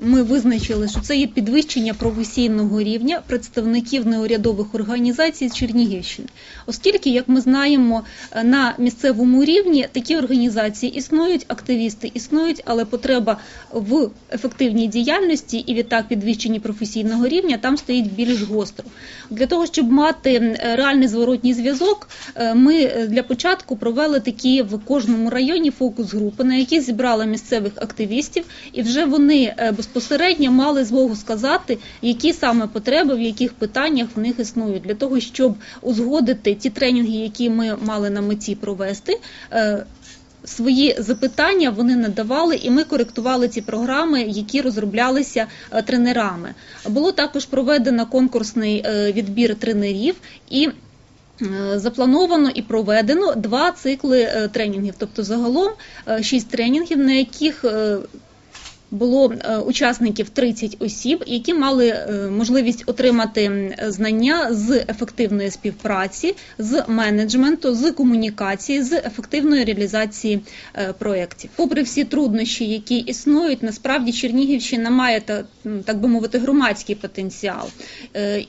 Ми визначили, що це є підвищення професійного рівня представників неурядових організацій Чернігівщини, оскільки, як ми знаємо, на місцевому рівні такі організації існують, активісти існують, але потреба в ефективній діяльності і відтак підвищенні професійного рівня там стоїть більш гостро. Для того щоб мати е, реальний зворотній зв'язок, е, ми е, для початку провели такі в кожному районі фокус-групи, на які зібрали місцевих активістів, і вже вони е, безпосередньо мали змогу сказати, які саме потреби, в яких питаннях в них існують, для того, щоб узгодити ті тренінги, які ми мали на меті провести. е, Свої запитання вони надавали, і ми коректували ці програми, які розроблялися е, тренерами. Було також проведено конкурсний е, відбір тренерів і. Заплановано і проведено два цикли тренінгів, тобто загалом шість тренінгів, на яких було е, учасників 30 осіб, які мали е, можливість отримати знання з ефективної співпраці, з менеджменту, з комунікації, з ефективної реалізації е, проєктів. Попри всі труднощі, які існують, насправді Чернігівщина має так би мовити громадський потенціал.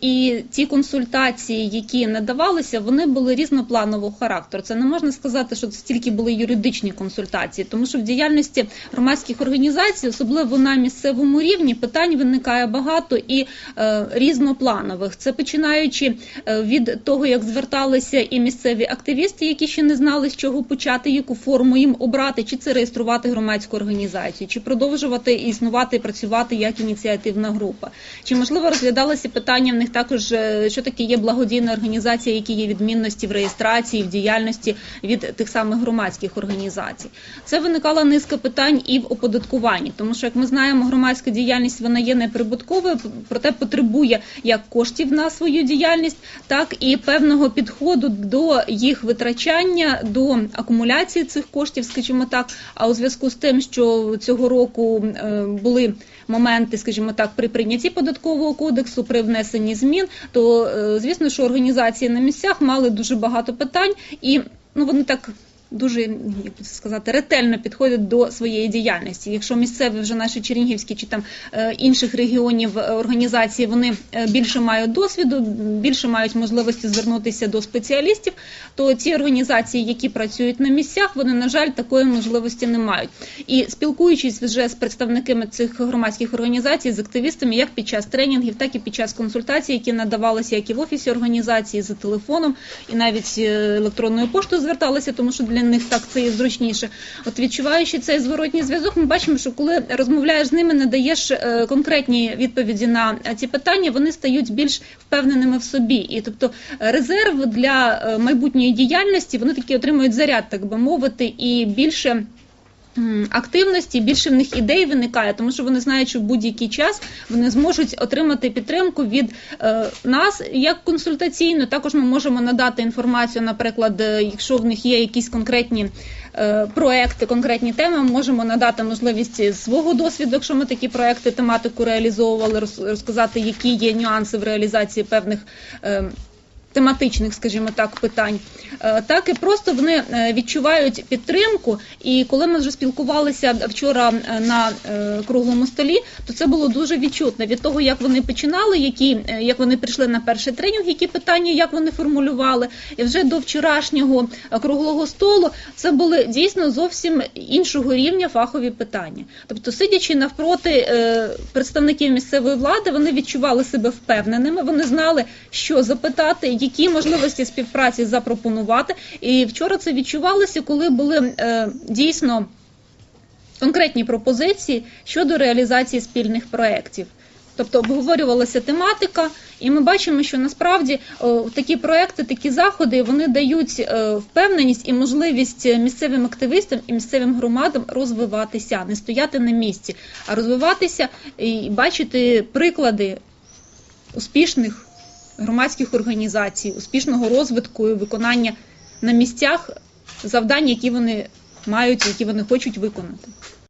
І ті консультації, які надавалися, вони були різнопланового характеру. Це не можна сказати, що це стільки були юридичні консультації, тому що в діяльності громадських організацій, особливо на місцевому рівні, питань виникає багато і е, різнопланових. Це починаючи е, від того, як зверталися і місцеві активісти, які ще не знали, з чого почати, яку форму їм обрати, чи це реєструвати громадську організацію, чи продовжувати існувати і працювати як ініціативна група. Чи можливо розглядалося питання в них також, е, що таке є благодійна організація, які є відмінності в реєстрації, в діяльності від тих самих громадських організацій. Це виникала низка питань і в оподаткуванні, тому що, як ми знаємо, громадська діяльність вона є неприбутковою, проте потребує як коштів на свою діяльність, так і певного підходу до їх витрачання, до акумуляції цих коштів, скажімо так. А у зв'язку з тим, що цього року е, були моменти, скажімо так, при прийнятті податкового кодексу, при внесенні змін, то е, звісно, що організації на місцях мали дуже багато питань і ну вони так. Дуже як сказати ретельно підходять до своєї діяльності. Якщо місцеві вже наші чернігівські чи там е, інших регіонів е, організації вони е, більше мають досвіду, більше мають можливості звернутися до спеціалістів, то ці організації, які працюють на місцях, вони на жаль такої можливості не мають. І спілкуючись вже з представниками цих громадських організацій, з активістами, як під час тренінгів, так і під час консультацій, які надавалися як і в офісі організації за телефоном, і навіть електронною поштою зверталися, тому що для них так це є зручніше. От відчуваючи цей зворотній зв'язок, ми бачимо, що коли розмовляєш з ними, надаєш е, конкретні відповіді на ці питання, вони стають більш впевненими в собі. І тобто е, резерв для е, майбутньої діяльності вони такі отримують заряд, так би мовити, і більше. Активності більше в них ідей виникає, тому що вони знають, що в будь-який час вони зможуть отримати підтримку від е, нас як консультаційно. Також ми можемо надати інформацію, наприклад, е, якщо в них є якісь конкретні е, проекти, конкретні теми, ми можемо надати можливість свого досвіду, якщо ми такі проекти, тематику реалізовували, роз- розказати, які є нюанси в реалізації певних. Тематичних, скажімо так, питань, Е, так і просто вони е, відчувають підтримку. І коли ми вже спілкувалися вчора е, на круглому столі, то це було дуже відчутно від того, як вони починали, які як вони прийшли на перший тренінг, які питання, як вони формулювали, і вже до вчорашнього круглого столу це були дійсно зовсім іншого рівня фахові питання. Тобто, сидячи навпроти представників місцевої влади, вони відчували себе впевненими, вони знали, що запитати, які можливості співпраці запропонувати. І вчора це відчувалося, коли були е, дійсно конкретні пропозиції щодо реалізації спільних проєктів. Тобто обговорювалася тематика, і ми бачимо, що насправді о, такі проекти, такі заходи вони дають е, впевненість і можливість місцевим активістам і місцевим громадам розвиватися, не стояти на місці, а розвиватися і бачити приклади успішних громадських організацій, успішного розвитку і виконання на місцях завдань, які вони мають, які вони хочуть виконати.